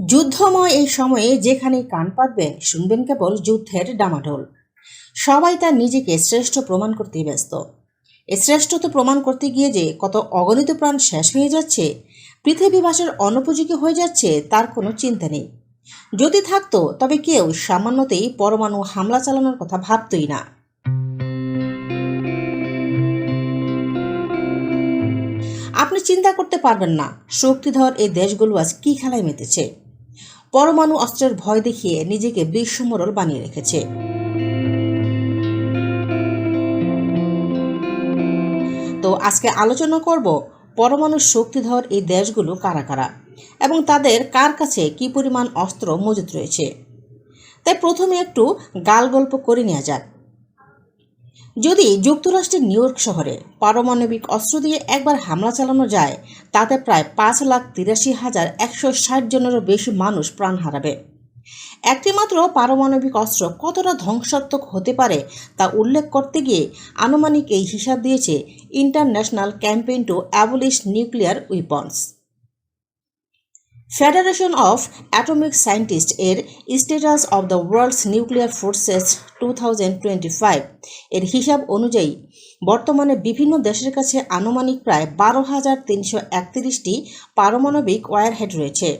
যুদ্ধময় এই সময়ে যেখানে কান পাতবেন, শুনবেন কেবল যুদ্ধের ডামাডোল সবাই তার নিজেকে শ্রেষ্ঠ প্রমাণ করতে ব্যস্ত। এ শ্রেষ্ঠত্ব প্রমাণ করতে গিয়ে যে কত অগণিত প্রাণ শেষ হয়ে যাচ্ছে, পৃথিবীবাসের অনুপযোগী হয়ে যাচ্ছে, তার কোনো চিন্তা নেই। যদি থাকতো, তবে কেউ সামান্যতেই পরমাণু হামলা চালানোর কথা ভাবতই না। আপনি চিন্তা করতে পারবেন না, শক্তিধর এই দেশগুলো আজ কী খেলায় মেতেছে। পরমাণু অস্ত্রের ভয় দেখিয়ে নিজেকে বিশ্বমরল বানিয়ে রেখেছে। তো আজকে আলোচনা করব পরমাণু শক্তিধর এই দেশগুলো কারা কারা এবং তাদের কার কাছে কি পরিমাণ অস্ত্র মজুত রয়েছে। তাই প্রথমে একটু গাল গল্প করে নেওয়া যাক। যদি যুক্তরাষ্ট্রের নিউ ইয়র্ক শহরে পারমাণবিক অস্ত্র দিয়ে একবার হামলা চালানো যায়, তাতে প্রায় পাঁচ লাখ তিরাশি হাজার একশো ষাট জনেরও বেশি মানুষ প্রাণ হারাবে। একটিমাত্র পারমাণবিক অস্ত্র কতটা ধ্বংসাত্মক হতে পারে তা উল্লেখ করতে গিয়ে আনুমানিক এই হিসাব দিয়েছে international campaign to abolish nuclear weapons. Federation of atomic scientist এর status of the world's nuclear forces two এর হিসাব অনুযায়ী, বর্তমানে বিভিন্ন দেশের কাছে আনুমানিক প্রায় বারো হাজার তিনশো একত্রিশটি পারমাণবিক ওয়ারহেড রয়েছে।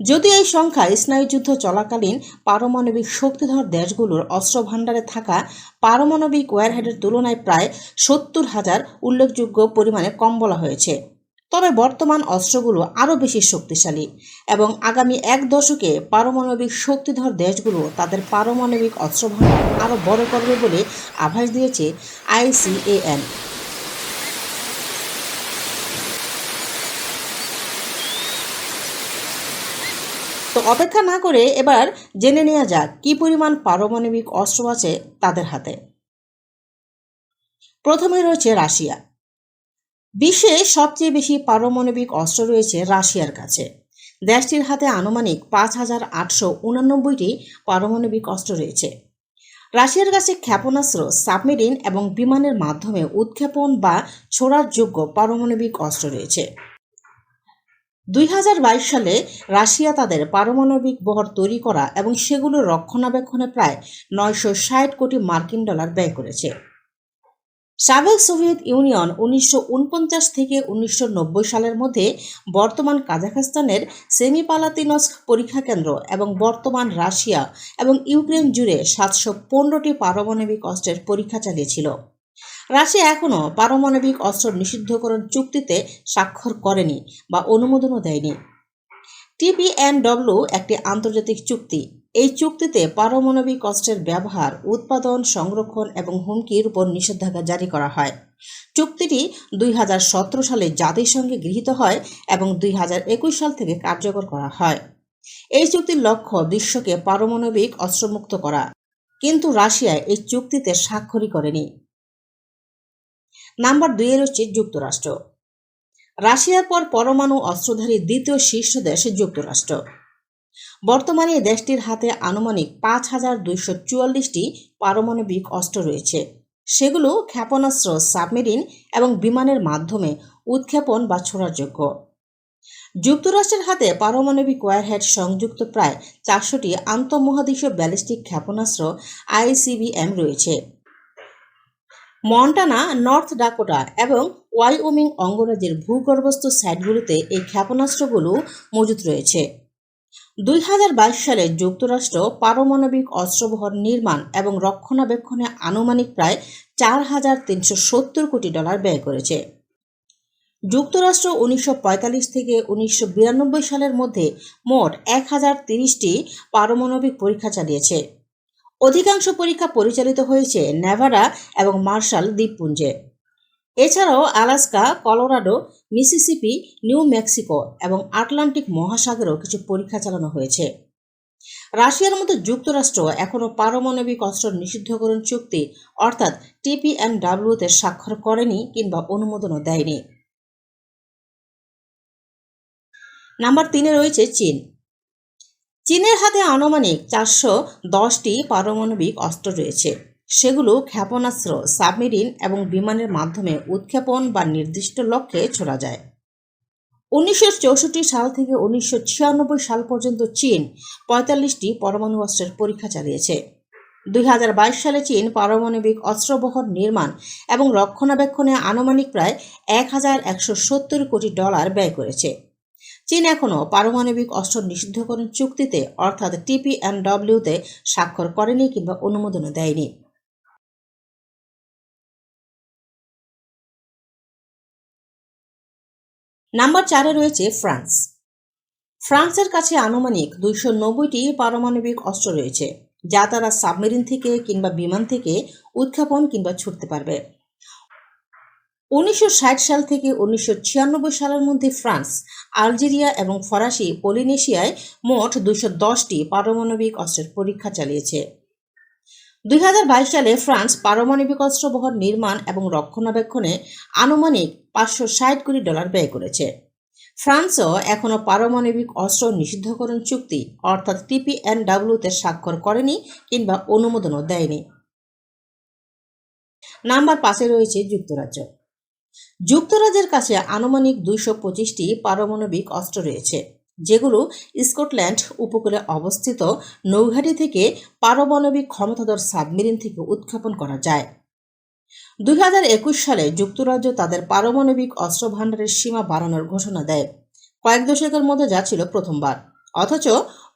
যদিও এই সংখ্যা স্নায়ুযুদ্ধ চলাকালীন পারমাণবিক শক্তিধর দেশগুলোর অস্ত্রভাণ্ডারে থাকা পারমাণবিক ওয়ারহেডের তুলনায় প্রায় সত্তর হাজার উল্লেখযোগ্য পরিমাণে কম বলা হয়েছে। তবে বর্তমান অস্ত্রগুলো আরও বেশি শক্তিশালী এবং আগামী এক দশকে পারমাণবিক শক্তিধর দেশগুলো তাদের পারমাণবিক অস্ত্র ভাণ্ডার আরও বড় করবে বলে আভাস দিয়েছে আইসিএএন। তো অপেক্ষা না করে এবার জেনে নেওয়া যাক কী পরিমাণ পারমাণবিক অস্ত্র আছে তাদের হাতে। প্রথমে রয়েছে রাশিয়া। বিশ্বে সবচেয়ে বেশি পারমাণবিক অস্ত্র রয়েছে রাশিয়ার কাছে। দেশটির হাতে আনুমানিক পাঁচ হাজার আটশো উনানব্বইটি পারমাণবিক অস্ত্র রয়েছে। রাশিয়ার কাছে ক্ষেপণাস্ত্র, সাবমেরিন এবং বিমানের মাধ্যমে উৎক্ষেপণ বা ছোড়ার যোগ্য পারমাণবিক অস্ত্র রয়েছে। দুই হাজার বাইশ সালে রাশিয়া তাদের পারমাণবিক বহর তৈরি করা এবং সেগুলো রক্ষণাবেক্ষণে প্রায় নয়শো ষাট কোটি মার্কিন ডলার ব্যয় করেছে। সাবেক সোভিয়েত ইউনিয়ন উনিশশো উনপঞ্চাশ থেকে উনিশশো নব্বই সালের মধ্যে বর্তমান কাজাখস্তানের সেমিপালাতিনস্ক পরীক্ষা কেন্দ্র এবং বর্তমান রাশিয়া এবং ইউক্রেন জুড়ে সাতশো পনেরোটি পারমাণবিক অস্ত্রের পরীক্ষা চালিয়েছিল। রাশিয়া এখনও পারমাণবিক অস্ত্র নিষিদ্ধকরণ চুক্তিতে স্বাক্ষর করেনি বা অনুমোদনও দেয়নি। টিপিএনডব্লিউ একটি আন্তর্জাতিক চুক্তি। এই চুক্তিতে পারমাণবিক অস্ত্রের ব্যবহার, উৎপাদন, সংরক্ষণ এবং হুমকির উপর নিষেধাজ্ঞা জারি করা হয়। চুক্তিটি দুই হাজার সতেরো সালে জাতিসংঘে গৃহীত হয় এবং দুই হাজার একুশ সাল থেকে কার্যকর করা হয়। এই চুক্তির লক্ষ্য বিশ্বকে পারমাণবিক অস্ত্রমুক্ত করা। কিন্তু রাশিয়া এই চুক্তিতে স্বাক্ষরই করেনি। নাম্বার দুইয়ে রয়েছে যুক্তরাষ্ট্র। রাশিয়ার পর পরমাণু অস্ত্রধারী দ্বিতীয় শীর্ষ দেশ যুক্তরাষ্ট্র। বর্তমানে দেশটির হাতে আনুমানিক পাঁচ হাজার দুইশো চুয়াল্লিশটি পারমাণবিক অস্ত্র রয়েছে। সেগুলো ক্ষেপণাস্ত্র, সাবমেরিন এবং বিমানের মাধ্যমে উৎক্ষেপণ বা ছোড়ার যোগ্য যুক্তরাষ্ট্রের হাতে পারমাণবিক ওয়ারহেড সংযুক্ত প্রায় চারশোটি আন্তঃমহাদেশীয় ব্যালিস্টিক ক্ষেপণাস্ত্র আইসিবিএম রয়েছে। মন্টানা, নর্থ ডাকোটা এবং ওয়াইওমিং অঙ্গরাজ্যের ভূগর্ভস্থ সাইটগুলোতে এই ক্ষেপণাস্ত্রগুলো মজুত রয়েছে। দুই হাজার বাইশ সালে যুক্তরাষ্ট্র পারমাণবিক অস্ত্রবহর নির্মাণ এবং রক্ষণাবেক্ষণে আনুমানিক প্রায় চার হাজার তিনশো সত্তর কোটি ডলার ব্যয় করেছে। যুক্তরাষ্ট্র উনিশশো পঁয়তাল্লিশ থেকে উনিশশো বিরানব্বই সালের মধ্যে মোট এক হাজার তিরিশটি পারমাণবিক পরীক্ষা চালিয়েছে। অধিকাংশ পরীক্ষা পরিচালিত হয়েছে নেভাডা এবং মার্শাল দ্বীপপুঞ্জে। এছাড়াও Alaska, Colorado, Mississippi, New Mexico এবং আটলান্টিক মহাসাগরেও কিছু পরীক্ষা চালানো হয়েছে। রাশিয়ার মতো যুক্তরাষ্ট্র এখনও পারমাণবিক অস্ত্র নিষিদ্ধকরণ চুক্তি, অর্থাৎ টিপিএনডাব্লিউতে স্বাক্ষর করেনি কিংবা অনুমোদনও দেয়নি। নাম্বার তিনে রয়েছে চীন। চীনের হাতে আনুমানিক চারশো দশটি পারমাণবিক অস্ত্র রয়েছে। সেগুলো ক্ষেপণাস্ত্র, সাবমেরিন এবং বিমানের মাধ্যমে উৎক্ষেপণ বা নির্দিষ্ট লক্ষ্যে ছোড়া যায়। উনিশশো চৌষট্টি সাল থেকে উনিশশো ছিয়ানব্বই সাল পর্যন্ত চীন পঁয়তাল্লিশটি পরমাণু অস্ত্রের পরীক্ষা চালিয়েছে। দুই হাজার বাইশ সালে চীন পারমাণবিক অস্ত্রবহর নির্মাণ এবং রক্ষণাবেক্ষণে আনুমানিক প্রায় এক হাজার একশো সত্তর কোটি ডলার ব্যয় করেছে। চীন এখনও পারমাণবিক অস্ত্র নিষিদ্ধকরণ চুক্তিতে, অর্থাৎ টিপিএনডব্লিউতে স্বাক্ষর করেনি কিংবা অনুমোদনও দেয়নি। নাম্বার চারে রয়েছে ফ্রান্স ফ্রান্সের কাছে আনুমানিক দুইশো নব্বইটি পারমাণবিক অস্ত্র রয়েছে, যা তারা সাবমেরিন থেকে কিংবা বিমান থেকে উৎক্ষেপণ কিংবা ছুটতে পারবে। উনিশশো ষাট সাল থেকে উনিশশো ছিয়ানব্বই সালের মধ্যে ফ্রান্স আলজেরিয়া এবং ফরাসি পলিনেশিয়ায় মোট দুইশো দশটি পারমাণবিক অস্ত্রের পরীক্ষা চালিয়েছে। দু হাজার বাইশ সালে ফ্রান্স পারমাণবিক অস্ত্র বহর নির্মাণ এবং রক্ষণাবেক্ষণে আনুমানিক পাঁচশো ষাট কোটি ডলার ব্যয় করেছে। ফ্রান্সও এখনও পারমাণবিক অস্ত্র নিষিদ্ধকরণ চুক্তি, অর্থাৎ টিপিএনডাব্লিউতে স্বাক্ষর করেনি কিংবা অনুমোদনও দেয়নি। নাম্বার পাঁচে রয়েছে যুক্তরাজ্য। যুক্তরাজ্যের কাছে আনুমানিক দুইশো পঁচিশটি পারমাণবিক অস্ত্র রয়েছে। যেগুলো স্কটল্যান্ড উপকূলে অবস্থিত নৌঘাটি থেকে পারমাণবিক ক্ষমতাধর সাবমেরিন থেকে উৎক্ষেপণ করা যায়। দুই হাজার একুশ সালে যুক্তরাজ্য তাদের পারমাণবিক অস্ত্র ভাণ্ডারের সীমা বাড়ানোর ঘোষণা দেয়। কয়েক দশকের মধ্যে যা ছিল প্রথমবার। অথচ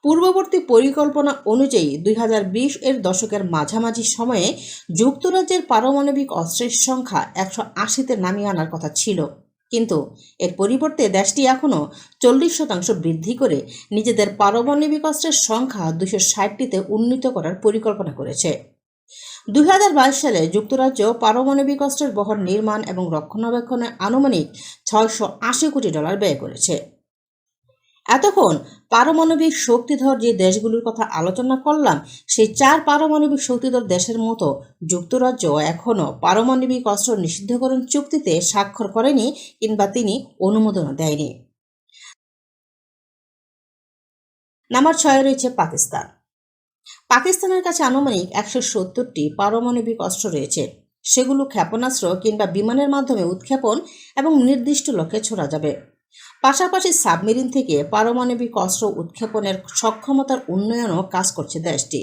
পূর্ববর্তী পরিকল্পনা অনুযায়ী দুই হাজার বিশ এর দশকের মাঝামাঝি সময়ে যুক্তরাজ্যের পারমাণবিক অস্ত্রের সংখ্যা একশো আশিতে নামিয়ে আনার কথা ছিল। কিন্তু এর পরিবর্তে দেশটি এখনও চল্লিশ শতাংশ বৃদ্ধি করে নিজেদের পারমাণবিক অস্ত্রের সংখ্যা দুশো ষাটটিতে উন্নীত করার পরিকল্পনা করেছে। দুই হাজার বাইশ সালে যুক্তরাজ্য পারমাণবিক অস্ত্রের বহর নির্মাণ এবং রক্ষণাবেক্ষণে আনুমানিক ছয়শো আশি কোটি ডলার ব্যয় করেছে। এতক্ষণ পারমাণবিক শক্তিধর যে দেশগুলোর কথা আলোচনা করলাম, সেই চার পারমাণবিক শক্তিধর দেশের মতো যুক্তরাজ্য এখনও পারমাণবিক অস্ত্র নিষিদ্ধকরণ চুক্তিতে স্বাক্ষর করেনি কিংবা তিনি অনুমোদনও দেয়নি। নাম্বার ছয় রয়েছে পাকিস্তান। পাকিস্তানের কাছে আনুমানিক একশো সত্তরটি পারমাণবিক অস্ত্র রয়েছে। সেগুলো ক্ষেপণাস্ত্র কিংবা বিমানের মাধ্যমে উৎক্ষেপণ এবং নির্দিষ্ট লক্ষ্যে ছোড়া যাবে। পাশাপাশি সাবমেরিন থেকে পারমাণবিক অস্ত্র উৎক্ষেপণের সক্ষমতার উন্নয়নও কাজ করছে দেশটি।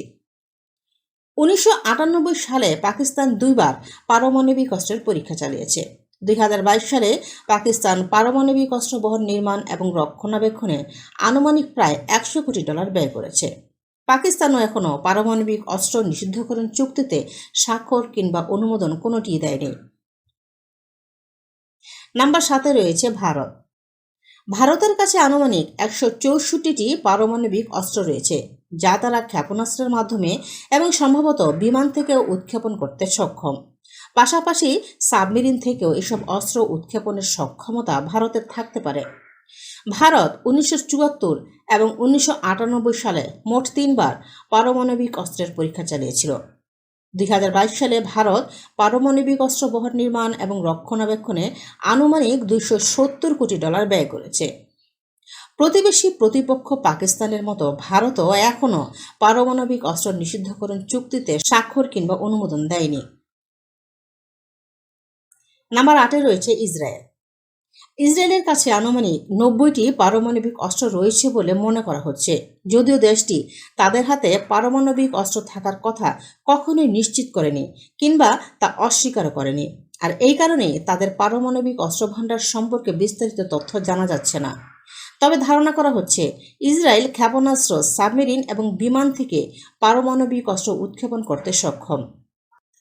উনিশশো আটানব্বই সালে পাকিস্তান দুইবার পারমাণবিক অস্ত্রের পরীক্ষা চালিয়েছে। দুই হাজার বাইশ সালে পাকিস্তান পারমাণবিক অস্ত্র বহন নির্মাণ এবং রক্ষণাবেক্ষণে আনুমানিক প্রায় একশো কোটি ডলার ব্যয় করেছে। পাকিস্তানও এখনও পারমাণবিক অস্ত্র নিষিদ্ধকরণ চুক্তিতে স্বাক্ষর কিংবা অনুমোদন কোনোটি দেয়নি। নাম্বার সাথে রয়েছে ভারত। ভারতের কাছে আনুমানিক একশো চৌষট্টিটি পারমাণবিক অস্ত্র রয়েছে, যা তারা ক্ষেপণাস্ত্রের মাধ্যমে এবং সম্ভবত বিমান থেকেও উৎক্ষেপণ করতে সক্ষম। পাশাপাশি সাবমেরিন থেকেও এসব অস্ত্র উৎক্ষেপণের সক্ষমতা ভারতের থাকতে পারে। ভারত উনিশশো চুয়াত্তর এবং উনিশশো আটানব্বই সালে মোট তিনবার পারমাণবিক অস্ত্রের পরীক্ষা চালিয়েছিল। দুই হাজার বাইশ সালে ভারত পারমাণবিক অস্ত্র বহর নির্মাণ এবং রক্ষণাবেক্ষণে আনুমানিক দুইশো সত্তর কোটি ডলার ব্যয় করেছে। প্রতিবেশী প্রতিপক্ষ পাকিস্তানের মতো ভারতও এখনও পারমাণবিক অস্ত্র নিষিদ্ধকরণ চুক্তিতে স্বাক্ষর কিংবা অনুমোদন দেয়নি। নাম্বার আটে রয়েছে ইসরায়েল। ইসরায়েলের কাছে আনুমানিক নব্বইটি পারমাণবিক অস্ত্র রয়েছে বলে মনে করা হচ্ছে। যদিও দেশটি তাদের হাতে পারমাণবিক অস্ত্র থাকার কথা কখনোই নিশ্চিত করেনি কিংবা তা অস্বীকারও করেনি। আর এই কারণে তাদের পারমাণবিক অস্ত্রভাণ্ডার সম্পর্কে বিস্তারিত তথ্য জানা যাচ্ছে না। তবে ধারণা করা হচ্ছে, ইসরায়েল ক্ষেপণাস্ত্র, সাবমেরিন এবং বিমান থেকে পারমাণবিক অস্ত্র উৎক্ষেপণ করতে সক্ষম।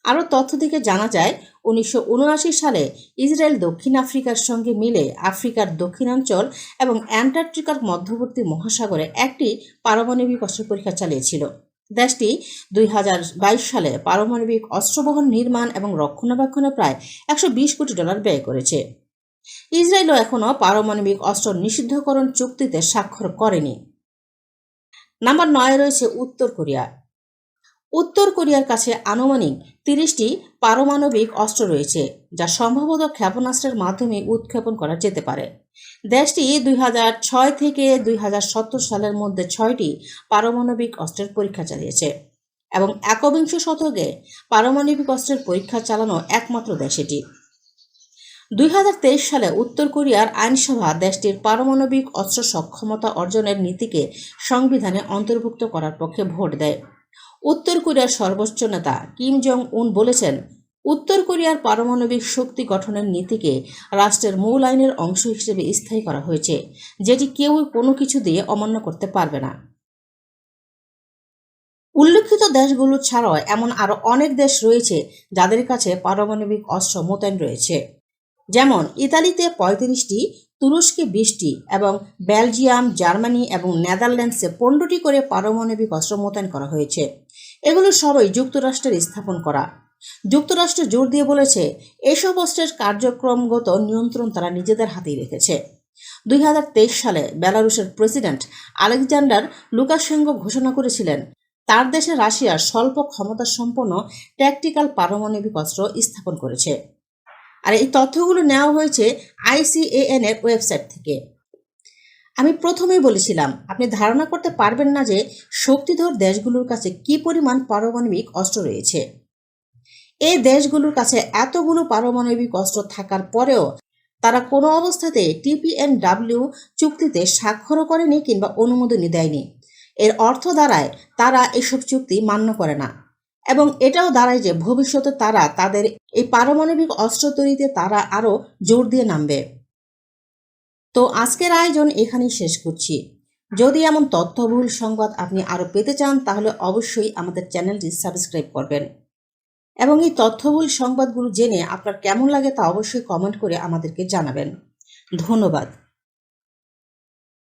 আরও তথ্য থেকে জানা যায়, উনিশশো উনআশি সালে ইসরায়েল দক্ষিণ আফ্রিকার সঙ্গে মিলে আফ্রিকার দক্ষিণাঞ্চল এবং অ্যান্টার্কটিকার মধ্যবর্তী মহাসাগরে একটি পারমাণবিক অস্ত্র পরীক্ষা চালিয়েছিল। দেশটি দুই হাজার বাইশ সালে পারমাণবিক অস্ত্রবহন নির্মাণ এবং রক্ষণাবেক্ষণে প্রায় একশো বিশ কোটি ডলার ব্যয় করেছে। ইসরায়েলও এখনও পারমাণবিক অস্ত্র নিষিদ্ধকরণ চুক্তিতে স্বাক্ষর করেনি। নাম্বার নয় রয়েছে উত্তর কোরিয়া। উত্তর কোরিয়ার কাছে আনুমানিক তিরিশটি পারমাণবিক অস্ত্র রয়েছে, যা সম্ভবত ক্ষেপণাস্ত্রের মাধ্যমে উৎক্ষেপণ করা যেতে পারে। দেশটি দুই ছয় থেকে দুই হাজার সত্তর সালের মধ্যে ছয়টি পারমাণবিক অস্ত্রের পরীক্ষা চালিয়েছে এবং একবিংশ শতকে পারমাণবিক অস্ত্রের পরীক্ষা চালানো একমাত্র দেশ এটি। দুই হাজার তেইশ সালে উত্তর কোরিয়ার আইনসভা দেশটির পারমাণবিক অস্ত্র সক্ষমতা অর্জনের নীতিকে সংবিধানে অন্তর্ভুক্ত করার পক্ষে ভোট দেয়। উত্তর কোরিয়ার সর্বোচ্চ নেতা কিম জং উন বলেছেন, উত্তর কোরিয়ার পারমাণবিক শক্তি গঠনের নীতিকে রাষ্ট্রের মূল আইনের অংশ হিসেবে স্থায়ী করা হয়েছে, যেটি কেউ কোনো কিছু দিয়ে অমান্য করতে পারবে না। উল্লেখিত দেশগুলো ছাড়াও এমন আরও অনেক দেশ রয়েছে যাদের কাছে পারমাণবিক অস্ত্র মোতায়েন রয়েছে, যেমন ইতালিতে পঁয়ত্রিশটি, তুরস্কে বিশটি এবং বেলজিয়াম, জার্মানি এবং নেদারল্যান্ডসে পনেরোটি করে পারমাণবিক অস্ত্র মোতায়েন করা হয়েছে। এগুলো সবই যুক্তরাষ্ট্রের স্থাপন করা। যুক্তরাষ্ট্র জোর দিয়ে বলেছে, এসব অস্ত্রের কার্যক্রমগত নিয়ন্ত্রণ তারা নিজেদের হাতেই রেখেছে। দুই হাজার তেইশ সালে বেলারুশের প্রেসিডেন্ট আলেকজান্ডার লুকাশেঙ্গ ঘোষণা করেছিলেন, তার দেশে রাশিয়া স্বল্প ক্ষমতা সম্পন্ন ট্যাকটিক্যাল পারমাণবিক অস্ত্র স্থাপন করেছে। আর এই তথ্যগুলো নেওয়া হয়েছে আইসিএএন এর ওয়েবসাইট থেকে। আমি প্রথমেই বলেছিলাম, আপনি ধারণা করতে পারবেন না যে শক্তিধর দেশগুলোর কাছে কি পরিমাণ পারমাণবিক অস্ত্র রয়েছে। এই দেশগুলোর কাছে এতগুলো পারমাণবিক অস্ত্র থাকার পরেও তারা কোনো অবস্থাতে টিপিএনডাব্লিউ চুক্তিতে স্বাক্ষরও করেনি কিংবা অনুমোদনই দেয়নি। এর অর্থ দ্বারায় তারা এসব চুক্তি মান্য করে না। এবং এটাও দাঁড়ায় যে ভবিষ্যতে তারা তাদের এই পারমাণবিক অস্ত্র তৈরিতে তারা আরও জোর দিয়ে নামবে। তো আজকের আয়োজন এখানেই শেষ করছি। যদি এমন তথ্যবহুল সংবাদ আপনি আরও পেতে চান, তাহলে অবশ্যই আমাদের চ্যানেলটি সাবস্ক্রাইব করবেন। এবং এই তথ্যবহুল সংবাদগুলো জেনে আপনার কেমন লাগে তা অবশ্যই কমেন্ট করে আমাদেরকে জানাবেন। ধন্যবাদ।